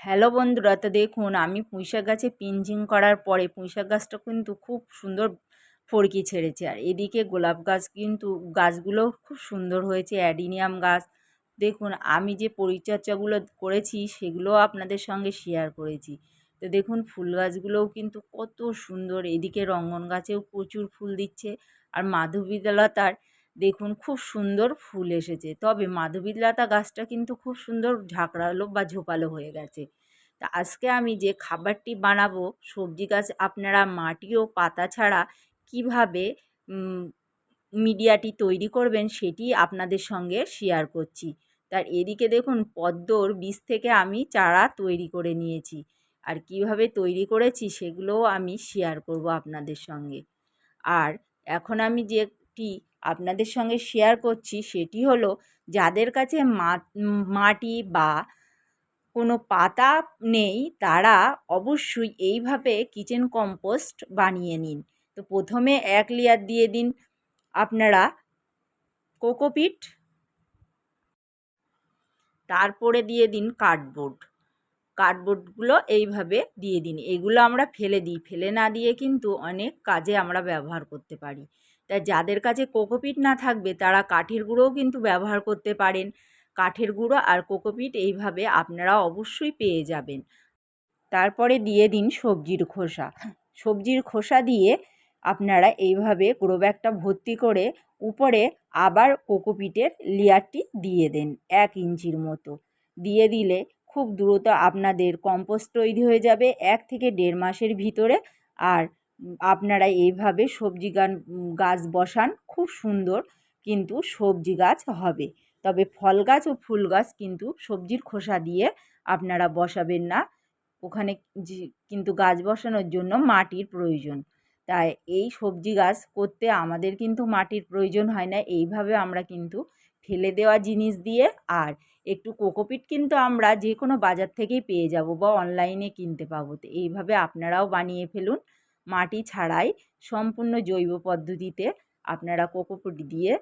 Hello বন্ধুরা, তো দেখুন আমি পুঁইশাক গাছে পিঞ্চিং করার পরে পুঁইশাক গাছটা কিন্তু খুব সুন্দর ফড়কি ছেড়েছে। আর এদিকে গোলাপ গাছ কিন্তু, গাছগুলো খুব সুন্দর হয়েছে, অ্যাডিনিয়াম গাছ। দেখুন আমি যে পরিচর্যাগুলো করেছি সেগুলোও আপনাদের সঙ্গে শেয়ার করেছি। তো দেখুন ফুল গাছগুলোও কিন্তু কত সুন্দর, এদিকে রঙ্গন গাছেও প্রচুর ফুল দিচ্ছে। আর মাধবীলতার দেখুন খুব সুন্দর ফুল এসেছে। তবে মাধবীলতা গাছটা কিন্তু খুব সুন্দর ঝাঁকড়ালো বা ঝোপালো হয়ে গেছে। তা আজকে আমি যে খাবারটি বানাবো, সবজি গাছ আপনারা মাটি ও পাতা ছাড়া কীভাবে মিডিয়াটি তৈরি করবেন সেটি আপনাদের সঙ্গে শেয়ার করছি। তার এদিকে দেখুন পদ্মর বীজ থেকে আমি চারা তৈরি করে নিয়েছি। আর কীভাবে তৈরি করেছি সেগুলোও আমি শেয়ার করব আপনাদের সঙ্গে। আর এখন আমি যেটি আপনাদের সঙ্গে শেয়ার করছি সেটি হলো, যাদের কাছে মাটি বা কোনো পাতা নেই, তারা অবশ্যই এইভাবে কিচেন কম্পোস্ট বানিয়ে নিন। তো প্রথমে এক লেয়ার দিয়ে দিন আপনারা কোকোপিট তারপরে দিয়ে দিন কার্ডবোর্ড কার্ডবোর্ডগুলো এইভাবে দিয়ে দিন। এগুলো আমরা ফেলে দিই। ফেলে না দিয়ে কিন্তু অনেক কাজে আমরা ব্যবহার করতে পারি। তাই যাদের কাছে কোকোপিট না থাকবে, তারা কাঠের গুঁড়োও কিন্তু ব্যবহার করতে পারেন। কাঠের গুঁড়ো আর কোকোপিট এইভাবে আপনারা অবশ্যই পেয়ে যাবেন। তারপরে দিয়ে দিন সবজির খোসা। সবজির খোসা দিয়ে আপনারা এইভাবে গ্রো ব্যাগটা ভর্তি করে উপরে আবার কোকোপিটের লেয়ারটি দিয়ে দেন এক ইঞ্চির মতো। দিয়ে দিলে খুব দ্রুত আপনাদের কম্পোস্ট তৈরি হয়ে যাবে এক থেকে দেড় মাসের ভিতরে। আর আপনারা এইভাবে সবজি গান গাছ বসান, খুব সুন্দর কিন্তু সবজি গাছ হবে। তবে ফল গাছ ও ফুল গাছ কিন্তু সবজির খোসা দিয়ে আপনারা বসাবেন না। ওখানে কিন্তু গাছ বসানোর জন্য মাটির প্রয়োজন। তাই এই সবজি গাছ করতে আমাদের কিন্তু মাটির প্রয়োজন হয় না। এইভাবে আমরা কিন্তু ফেলে দেওয়া জিনিস দিয়ে আর একটু কোকোপিট কিন্তু আমরা যে কোনো বাজার থেকেই পেয়ে যাব বা অনলাইনে কিনতে পাবো। তো এইভাবে আপনারাও বানিয়ে ফেলুন। মাটি ছাড়াই সম্পূর্ণ জৈব পদ্ধতিতে আপনারা কোকোপিট দিয়ে